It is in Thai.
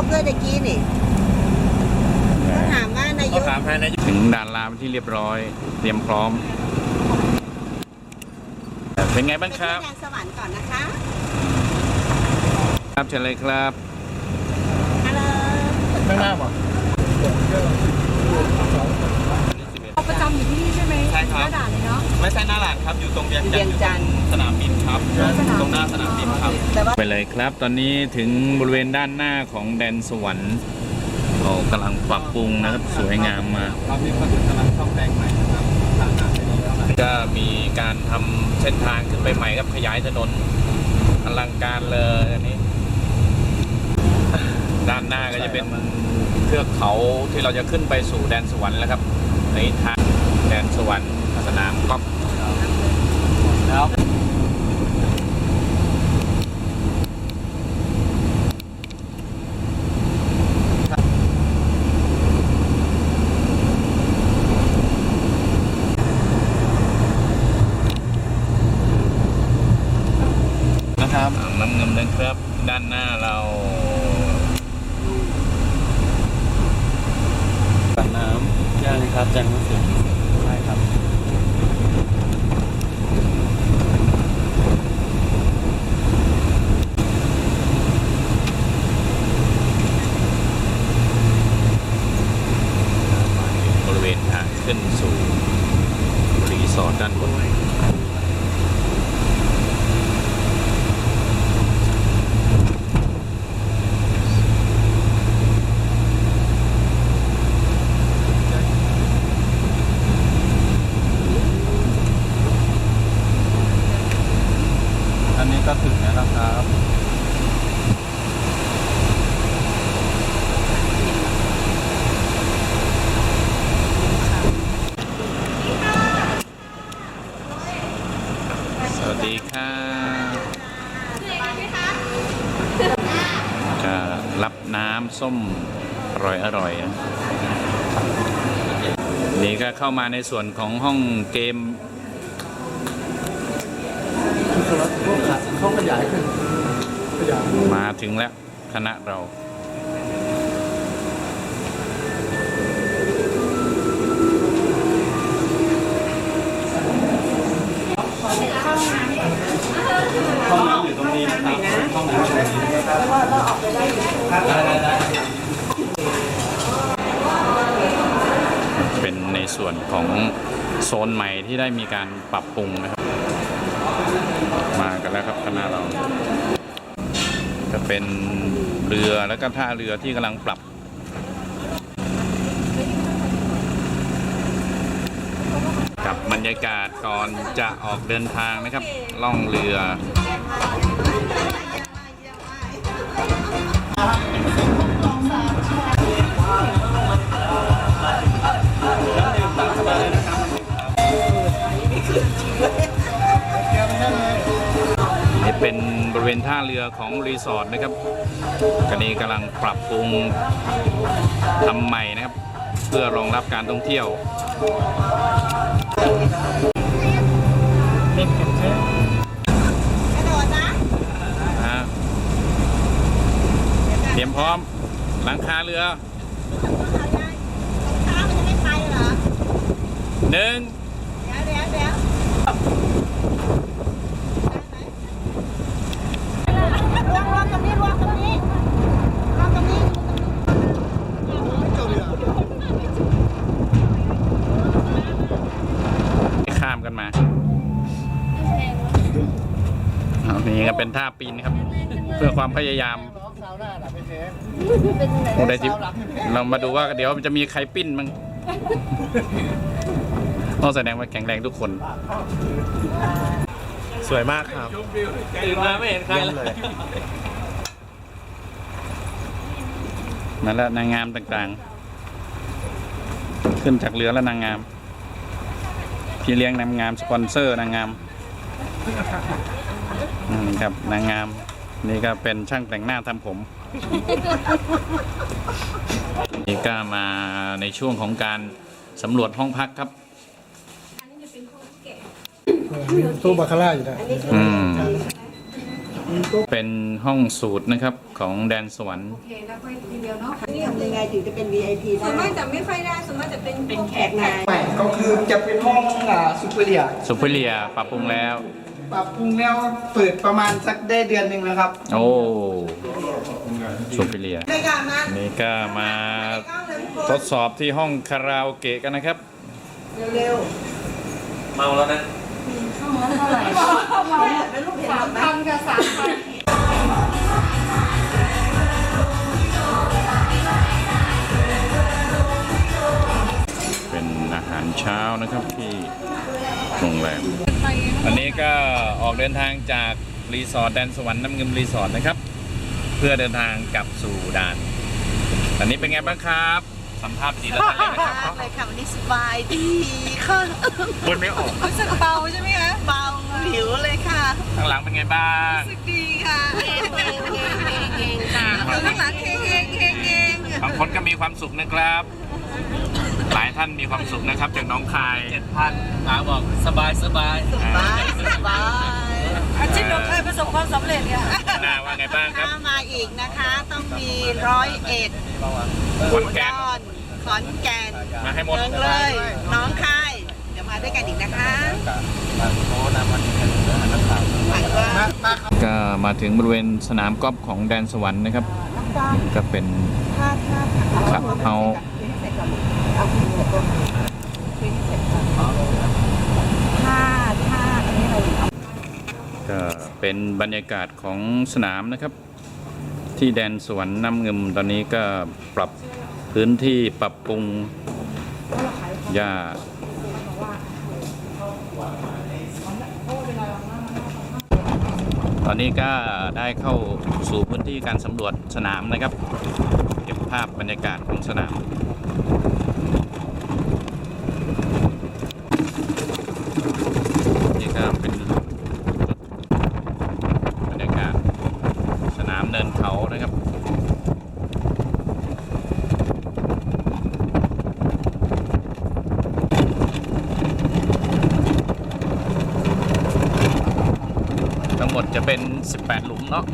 ก็เพื่อตะกี้นี่เขาถามว่านายกถามภายในถึงด่านลาวเป็นที่เรียบร้อย เตรียมพร้อม เป็นไงบ้างครับไปที่แดนสวรรค์ก่อนนะคะ ครับเชิญเลยครับฮัลโหลไม่น่าบอกเขาประจำอยู่ที่นี่ใช่ไหมใช่ครับหน้าด่านเลยเนาะไม่ใช่หน้าหลานครับอยู่ตรงเวียงเวียงจันทร์สนามบิน ครับตรงหน้าสนามบินครับแต่ว่าไปเลยครับ ตอนนี้ถึงบริเวณด้านหน้าของแดนสวรรค์โอ้กำลังปรับปรุงนะครับสวยงามมากเรามีคนกำลังซ่อมแปลงใหม่นะครับทางหน้าไปนี้แล้วนะก็มีการทำเส้นทางขึ้นไปใหม่ครับขยายถนนอลังการเลยอันนี้ ด้านหน้าก็จะเป็นเทือกเขาที่เราจะขึ้นไปสู่แดนสวรรค์แล้วครับในทางแดนสวรรค์สนามกอล์ฟ แล้ว นะครับ น้ำเงินนะครับ ด้านหน้าเรา ปากน้ำย่างครับจันทร์เสียใช่ครับ บริเวณทางขึ้นสู่รี สอร์ทด้านบนอันนี้ก็ถึงแล้วครับ สวัสดีครับก็รับน้ำส้มอร่อยอร่อยๆนะนี่ก็เข้ามาในส่วนของห้องเกมเขาขยายขึ้นขยายมาถึงแล้วคณะเรา้องน้ำอยู่ตรงนี้ได้ได้ได้เป็นในส่วนของโซนใหม่ที่ได้มีการปรับปรุงนะครับ มากันแล้วครับคณะเรา จะเป็นเรือแล้วก็ท่าเรือที่กำลังปรับกับบรรยากาศก่อนจะออกเดินทางนะครับ ล่องเรือ นี่เป็นบริเวณท่าเรือของรีสอร์ทนะครับกนี้กำลังปรับปรุงทำใหม่นะครับ เพื่อรองรับการท่องเที่ยวระโดดนะ นะฮะเต รียมพร้อมหลังคาเรือเขาได้ช้ามันจะไม่ไปเหรอหนึ่งเดี๋ยวเดี๋ยวเดี๋ยวรวมรวมตรงนี้รวมตรงนี้รวมตรงนี้ข้ามกันมาเอานี่ก็เป็นท่าปีนนะครับ เพื่อความพยายาม โอ้ได้จิเรามาดูว่าเดี๋ยวมันจะมีใครปิ้นมั้งต้องแสดงว่าแข็งแรงทุกคน สวยมากครับตื่นมาไม่เห็นใครเลยมาแล้วนางงามต่างๆ ขึ้นจากเรือแล้วนางงาม พี่เลี้ยงนางงามสปอนเซอร์นางงามอืมครับนางงาม นี่ก็เป็นช่างแต่งหน้าทำผม นี่ก็มาในช่วงของการสำรวจห้องพักครับมีตู้บาคาร่าอยู่นะอืม เป็นห้องสูตรนะครับของแดนสวรรค์ โอเคแล้วก็ทีเดียวเนาะทำยังไงถึงจะเป็น VIP ส่ได้วนมากจะไม่ค่อยได้ส่วนมากจะเป็นเป็นแขกนาย ใหม่ก็คือจะเป็นห้องอ่าซูเปอร์เรีย สุพเรียปรับปรุงแล้ว ปรับปรุงแล้วเปิดประมาณสักได้เดือนหนึ่งแล้วครับ โอ้สุพเรียในการนั้นนี่ก็มาทดสอบที่ห้องคาราโอเกะกันนะครับ เร็วเมาแล้วนะสามพันกับสามพัน นทางจากรีสอร์ทแดนสวรรค์น้ำเงิมรีสอร์ทนะครับ เพื่อเดินทางกลับสู่ด่านอันนี้เป็นไงบ้างครับ สัมภาษณ์ดีแล้วท่านเลยนะครับเลยค่ะวันนี้สบายดีค่ะพูดไม่ออกรู้สึกเบาใช่ไหมคะเบาหิวเลยค่ะข้างหลังเป็นไงบ้าง รู้สึกดีค่ะเองเองเองเองเองค่ะอยู่ข้างหลังเฮงเฮงเฮงเฮงบางคนก็มีความสุขนะครับ หลายท่านมีความสุขนะครับจากน้องคายเจ็ดพันหมาบอกสบายสบาย สบายสบาย อาชีพเราเคยประสบความสำเร็จเนี่ยนาว่าไงบ้างครับ ถ้ามาอีกนะคะ ต้องมีร้อยเอ็ดขอนแก่น อุดรขอนแก่นมาให้หมด เมืองเลยน้องคาย เดี๋ยวมาด้วยกันอีกนะคะโอ้นามันเป็นเรื่องนักข่าวหวังว่า ก็มาถึงบริเวณสนามกอล์ฟของแดนสวรรค์นะครับ ก็เป็นถ้าถ้าครับเอาเอาคุยกับตัวคุยให้เสร็จก่อนถ้าถ้าอันนี้เรา ก็ เป็นบรรยากาศของสนามนะครับ ที่แดนสวรรค์น้ำเงิมตอนนี้ก็ปรับพื้นที่ปรับปรุงหญ้าตอนนี้ก็ได้เข้าสู่พื้นที่การสำรวจสนามนะครับ เก็บภาพบรรยากาศของสนาม นี่ก็เป็นจุดบรรยากาศสนามเนินเขานะครับ ทั้งหมดจะเป็น 18 หลุมเนาะ